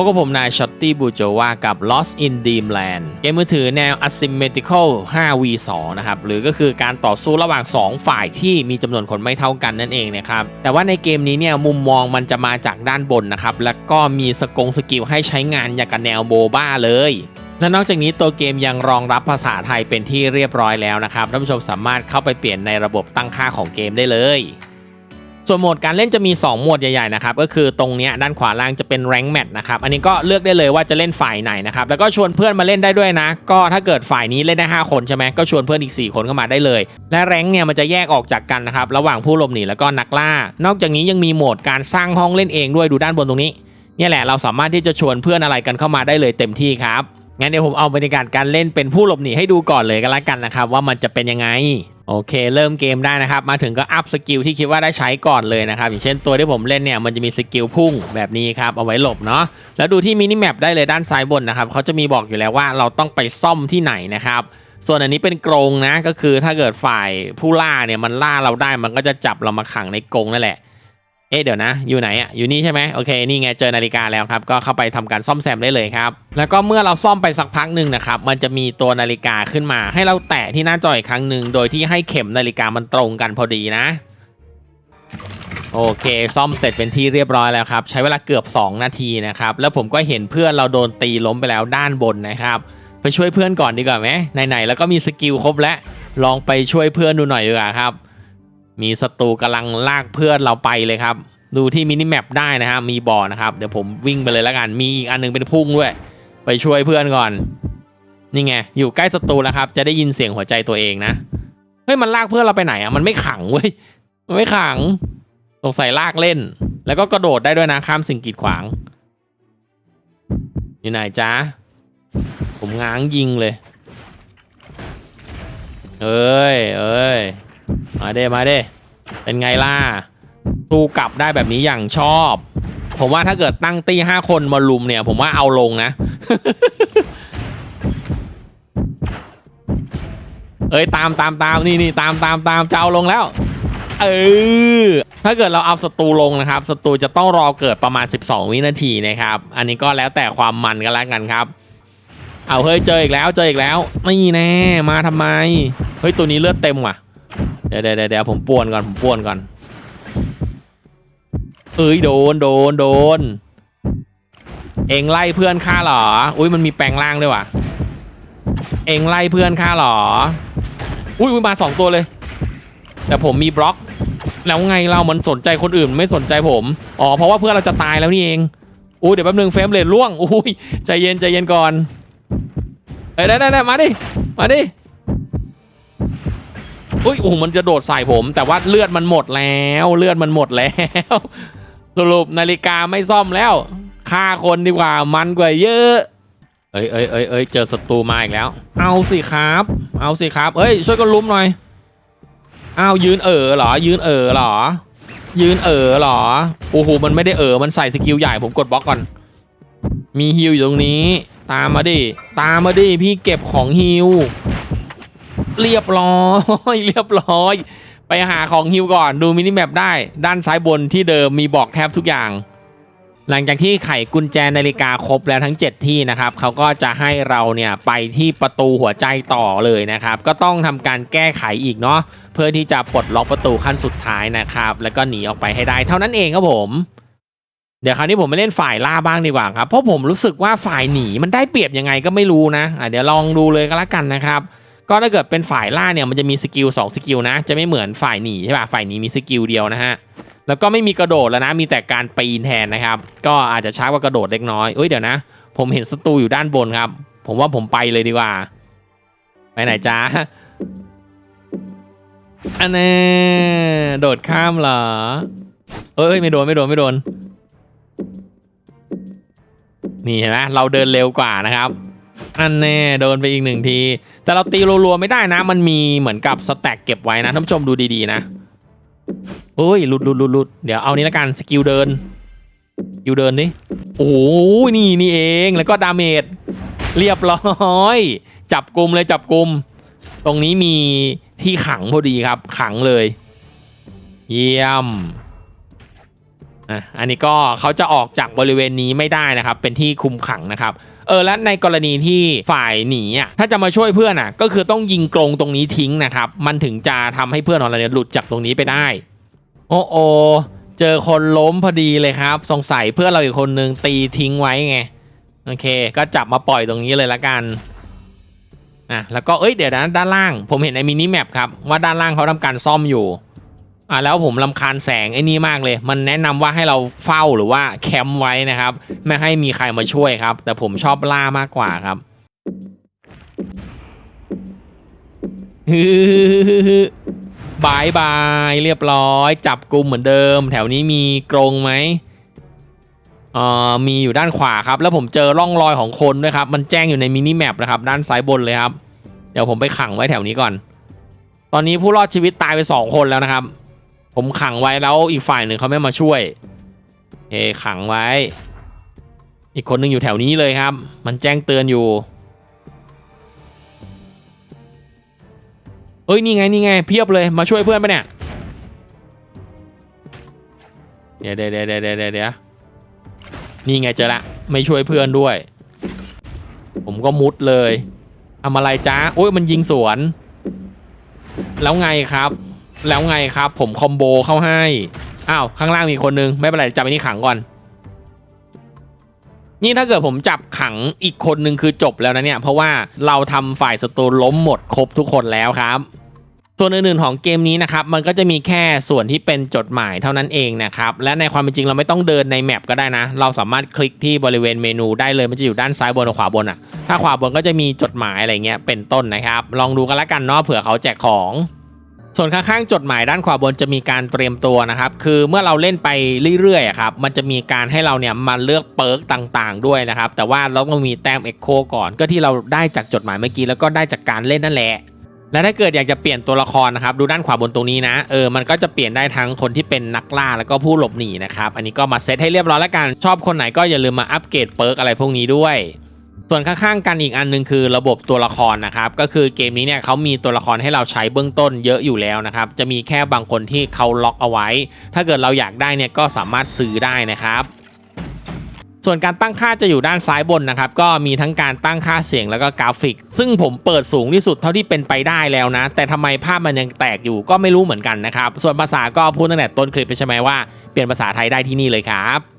พบกับผมนายช็อตตี้บูโจวากับ Lost in Dreamland เกมมือถือแนว Asymmetrical 5v2 นะครับ หรือก็คือการต่อสู้ระหว่าง 2 ฝ่ายที่มีจำนวนคนไม่เท่ากันนั่นเองนะครับ แต่ว่าในเกมนี้เนี่ยมุมมองมันจะมาจากด้านบนนะครับ แล้วก็มีสกงสกิลให้ใช้งานอย่างกับแนวโบบ้าเลยและนอกจากนี้ตัวเกมยังรองรับภาษาไทยเป็นที่เรียบร้อยแล้วนะครับท่านผู้ชมสามารถเข้าไปเปลี่ยนในระบบตั้งค่าของเกมได้เลย ส่วนโหมดการเล่นจะมี 2 โหมดใหญ่ๆนะครับก็คือตรงนี้ด้านขวาล่างจะเป็น rank match นะครับอันนี้ก็เลือกได้เลยว่าจะเล่นฝ่ายไหนนะครับแล้วก็ชวนเพื่อนมาเล่นได้ด้วยนะ ก็ถ้าเกิดฝ่ายนี้เล่นได้ 5 คนใช่ไหมก็ชวนเพื่อนอีก 4 คนเข้ามาได้เลย และแรงเนี่ยมันจะแยกออกจากกันนะครับระหว่างผู้หลบหนีแล้วก็นักล่า นอกจากนี้ยังมีโหมดการสร้างห้องเล่นเองด้วยดูด้านบนตรงนี้นี่แหละเราสามารถที่จะชวนเพื่อนอะไรกันเข้ามาได้เลยเต็มที่ครับงั้นเดี๋ยวผมเอาบรรยากาศการเล่นเป็นผู้หลบหนีให้ดูก่อนเลยกันละกันนะครับว่ามันจะเป็นยังไง โอเค เริ่มเกมได้นะครับ มาถึงก็อัพสกิลที่คิดว่าได้ใช้ก่อนเลยนะครับ อย่างเช่นตัวที่ผมเล่นเนี่ยมันจะมีสกิลพุ่งแบบนี้ครับ เอาไว้หลบเนาะแล้วดูที่มินิแมปได้เลยด้านซ้ายบนนะครับเขาจะมีบอกอยู่แล้วว่าเราต้องไปซ่อมที่ไหนนะครับส่วนอันนี้เป็นกรงนะก็คือถ้าเกิดฝ่ายผู้ล่าเนี่ยมันล่าเราได้มันก็จะจับเรามาขังในกรงนั่นแหละ เอ๊ะเดี๋ยวนะ อยู่ไหนอะอยู่นี่ใช่ไหมโอเคนี่ไงเจอนาฬิกาแล้วครับ ก็เข้าไปทำการซ่อมแซมได้เลยครับ แล้วก็เมื่อเราซ่อมไปสักพักหนึ่งนะครับ มันจะมีตัวนาฬิกาขึ้นมา ให้เราแตะที่หน้าจออีกครั้งหนึ่งโดยที่ให้เข็มนาฬิกามันตรงกันพอดีนะ โอเค ซ่อมเสร็จเป็นที่เรียบร้อยแล้วครับ ใช้เวลาเกือบ 2 นาทีนะครับ แล้วผมก็เห็นเพื่อนเราโดนตีล้มไปแล้วด้านบนนะครับไปช่วยเพื่อนก่อนดีกว่าไหมไหนๆแล้วก็มีสกิลครบแล้วลองไปช่วยเพื่อนดูหน่อยดีกว่าครับ มีศัตรูกำลังลากเพื่อนเราไปเลยครับ ดูที่มินิแมปได้นะครับมีบ่อนะครับ เดี๋ยวผมวิ่งไปเลยแล้วกัน มีอีกอันหนึงเป็นพุ่งด้วย ไปช่วยเพื่อนก่อน นี่ไง อยู่ใกล้ศัตรูแล้วครับ จะได้ยินเสียงหัวใจตัวเองนะ เฮ้ย มันลากเพื่อนเราไปไหนอะ มันไม่ขังเว้ย มันไม่ขังสงสัยลากเล่น แล้วก็กระโดดได้ด้วยนะข้ามสิ่งกีดขวาง อยู่ไหนจ๊ะ ผมง้างยิงเลย เอ้ย เอ้ย มาเด้มาเด้เป็นไงล่ะสู้กลับได้แบบนี้อย่างชอบ ผมว่าถ้าเกิดตั้งตีห้าคนมาลุมเนี่ย ผมว่าเอาลงนะ เอ้ยตามตามตามนี่นี่ตามตามตามจะเอาลงแล้ว เออถ้าเกิดเราเอาศัตรูลงนะครับศัตรูจะต้องรอเกิดประมาณ 12 วินาทีนะครับ อันนี้ก็แล้วแต่ความมันกันแล้วกันครับ เอาเฮ้ยเจออีกแล้วเจออีกแล้วนี่แน่มาทำไมเฮ้ยตัวนี้เลือดเต็มว่ะ เดี๋ยวเดี๋ยวเดี๋ยวผมป่วนก่อนผมป่วนก่อนเอ้ยโดนโดนโดน เองไล่เพื่อนข้าเหรอ อุ้ยมันมีแปลงร่างด้วยว่ะ เองไล่เพื่อนข้าเหรอ อุ้ยอุ๊ยมาสองตัวเลย แต่ผมมีบล็อก แล้วไงเรามันสนใจคนอื่นไม่สนใจผม อ๋อเพราะว่าเพื่อนเราจะตายแล้วนี่เอง อุ้ยเดี๋ยวแป๊บนึงเฟรมเลทล่วง อุ้ยใจเย็นใจเย็นก่อนเอ้ยได้ได้ได้มาดิ มาดิ อุ้ยโอ้มันจะโดดใส่ผม แต่ว่าเลือดมันหมดแล้ว เลือดมันหมดแล้วสรุปนาฬิกาไม่ซ่อมแล้วฆ่าคนดีกว่ามันกว่าเยอะ เอ้ยเอ้ยเอ้ยเอ้ยเจอศัตรูมาอีกแล้ว เอาสิครับ เอาสิครับ เอ้ยช่วยกันลุ้มหน่อยเอายืนเอ๋อเหรอ ยืนเอ๋อเหรอ ยืนเอ๋อเหรอโอ้โหมันไม่ได้เอ๋อมันใส่สกิลใหญ่ผมกดบล็อกก่อนมีฮิวอยู่ตรงนี้ ตามมาดิตามมาดิพี่เก็บของฮิว เรียบร้อยเรียบร้อย ไปหาของฮิวก่อนดูมินิแมปได้ ด้านซ้ายบนที่เดิมมีบอกแทบทุกอย่าง หลังจากที่ไขกุญแจนาฬิกาครบแล้วทั้ง 7 ที่นะครับเขาก็จะให้เราเนี่ยไปที่ประตูหัวใจต่อเลยนะครับ ก็ต้องทำการแก้ไขอีกเนาะเพื่อที่จะปลดล็อกประตูขั้นสุดท้ายนะครับ แล้วก็หนีออกไปให้ได้เท่านั้นเองครับผมเดี๋ยวคราวนี้ผมไปเล่นฝ่ายล่าบ้างดีกว่าครับ เพราะผมรู้สึกว่าฝ่ายหนีมันได้เปรียบยังไงก็ไม่รู้นะะเดี๋ยวลองดูเลยก็แล้วกันนะครับ ก็ถ้าเกิดเป็นฝ่ายล่าเนี่ยมันจะมีสกิล2สกิลนะ จะไม่เหมือนฝ่ายหนีใช่ป่ะฝ่ายหนีมีสกิลเดียวนะฮะแล้วก็ไม่มีกระโดดแล้วนะมีแต่การปีนแทนนะครับ ก็อาจจะช้ากว่ากระโดดเล็กน้อยเอ้ยเดี๋ยวนะ ผมเห็นศัตรูอยู่ด้านบนครับ ผมว่าผมไปเลยดีกว่า ไปไหนจ้าอันนี้โดดข้ามเหรอเอ้ยไม่โดนไม่โดนไม่โดนนี่เห็นไหมเราเดินเร็วกว่านะครับ อันแน่โดนไปอีกหนึ่งที แต่เราตีรัวๆไม่ได้นะ มันมีเหมือนกับสแต็กเก็บไว้นะท่านผู้ชมดูดีๆนะโอ้ยหลุดหลุดหลุดหลุดเดี๋ยวเอานี้ละกันสกิลเดินสกิลเดินดิโอ้ยนี่นี่เองแล้วก็ดาเมจเรียบร้อย จับกลุ่มเลยจับกลุ่มตรงนี้มีที่ขังพอดีครับ ขังเลย เยี่ยมอะอันนี้ก็เขาจะออกจากบริเวณนี้ไม่ได้นะครับ เป็นที่คุมขังนะครับ เออและในกรณีที่ฝ่ายหนีอะถ้าจะมาช่วยเพื่อนอะ ก็คือต้องยิงกรงตรงนี้ทิ้งนะครับมันถึงจะทำให้เพื่อนของเราเนี่ยหลุดจากตรงนี้ไปได้ โอ้โอเจอคนล้มพอดีเลยครับ สงสัยเพื่อนเราอีกคนนึงตีทิ้งไว้ไงโอเค ก็จับมาปล่อยตรงนี้เลยละกันอะแล้วก็เอ้ยเดี๋ยวนะด้านล่าง ผมเห็นในมินิแมปครับว่าด้านล่างเขาทำการซ่อมอยู่ อะแล้วผมลำคาญแสงไอ้นี่มากเลย มันแนะนำว่าให้เราเฝ้าหรือว่าแคมป์ไว้นะครับ ไม่ให้มีใครมาช่วยครับ แต่ผมชอบล่ามากกว่าครับบายบายเรียบร้อย จับกลุ่มเหมือนเดิม แถวนี้มีกรงไหมเอ่อมีอยู่ด้านขวาครับ แล้วผมเจอร่องรอยของคนด้วยครับ มันแจ้งอยู่ในมินิแมปนะครับ ด้านซ้ายบนเลยครับ เดี๋ยวผมไปขังไว้แถวนี้ก่อน ตอนนี้ผู้รอดชีวิตตายไปสองคนแล้วนะครับ ผมขังไว้แล้วอีกฝ่ายหนึ่งเขาไม่มาช่วยเอขังไว้ อีกคนหนึ่งอยู่แถวนี้เลยครับ มันแจ้งเตือนอยู่เอ้ยนี่ไงนี่ไงเพียบเลยมาช่วยเพื่อนปะเนี่ยเดี๋ยวเดี๋ยวเดี๋ยวเดี๋ยวเดี๋ยวเดี๋ยวนี่ไงเจอละไม่ช่วยเพื่อนด้วย ผมก็มุดเลยทำอะไรจ้าโอ้ยมันยิงสวน แล้วไงครับ แล้วไงครับ ผมคอมโบเข้าให้ อ้าว ข้างล่างมีคนนึง ไม่เป็นไรจับไปนี่ขังก่อน นี่ถ้าเกิดผมจับขังอีกคนนึงคือจบแล้วนะเนี่ย เพราะว่าเราทำฝ่ายศัตรูล้มหมดครบทุกคนแล้วครับส่วนอื่นๆของเกมนี้นะครับมันก็จะมีแค่ส่วนที่เป็นจดหมายเท่านั้นเองนะครับและในความเป็นจริงเราไม่ต้องเดินในแมปก็ได้นะ เราสามารถคลิกที่บริเวณเมนูได้เลยมันจะอยู่ด้านซ้ายบนกับขวาบนอะถ้าขวาบนก็จะมีจดหมายอะไรเงี้ยเป็นต้นนะครับ ลองดูกันละกันเนาะเผื่อเขาแจกของ ส่วนข้างๆจดหมายด้านขวาบนจะมีการเตรียมตัวนะครับ คือเมื่อเราเล่นไปเรื่อยๆครับ มันจะมีการให้เราเนี่ยมาเลือกเปิร์กต่างๆ ด้วยนะครับ แต่ว่าเราต้องมีแต้มเอ็กโคก่อน ก็ที่เราได้จากจดหมายเมื่อกี้แล้วก็ได้จากการเล่นนั่นแหละและถ้าเกิดอยากจะเปลี่ยนตัวละครนะครับ ดูด้านขวาบนตรงนี้นะเออมันก็จะเปลี่ยนได้ทั้งคนที่เป็นนักล่าแล้วก็ผู้หลบหนีนะครับอันนี้ก็มาเซตให้เรียบร้อยแล้วกันชอบคนไหนก็อย่าลืมมาอัปเกรดเปิร์กอะไรพวกนี้ด้วย ส่วนข้างๆกันอีกอันหนึงคือระบบตัวละครนะครับก็คือเกมนี้เนี่ยเขามีตัวละครให้เราใช้เบื้องต้นเยอะอยู่แล้วนะครับจะมีแค่บางคนที่เขาล็อกเอาไว้ ถ้าเกิดเราอยากได้เนี่ยก็สามารถซื้อได้นะครับ ส่วนการตั้งค่าจะอยู่ด้านซ้ายบนนะครับก็มีทั้งการตั้งค่าเสียงแล้วก็กราฟิก ซึ่งผมเปิดสูงที่สุดเท่าที่เป็นไปได้แล้วนะ แต่ทำไมภาพมันยังแตกอยู่ก็ไม่รู้เหมือนกันนะครับส่วนภาษาก็พูดตั้งแต่ต้นคลิปไปใช่ไหมว่าเปลี่ยนภาษาไทยได้ที่นี่เลยครับ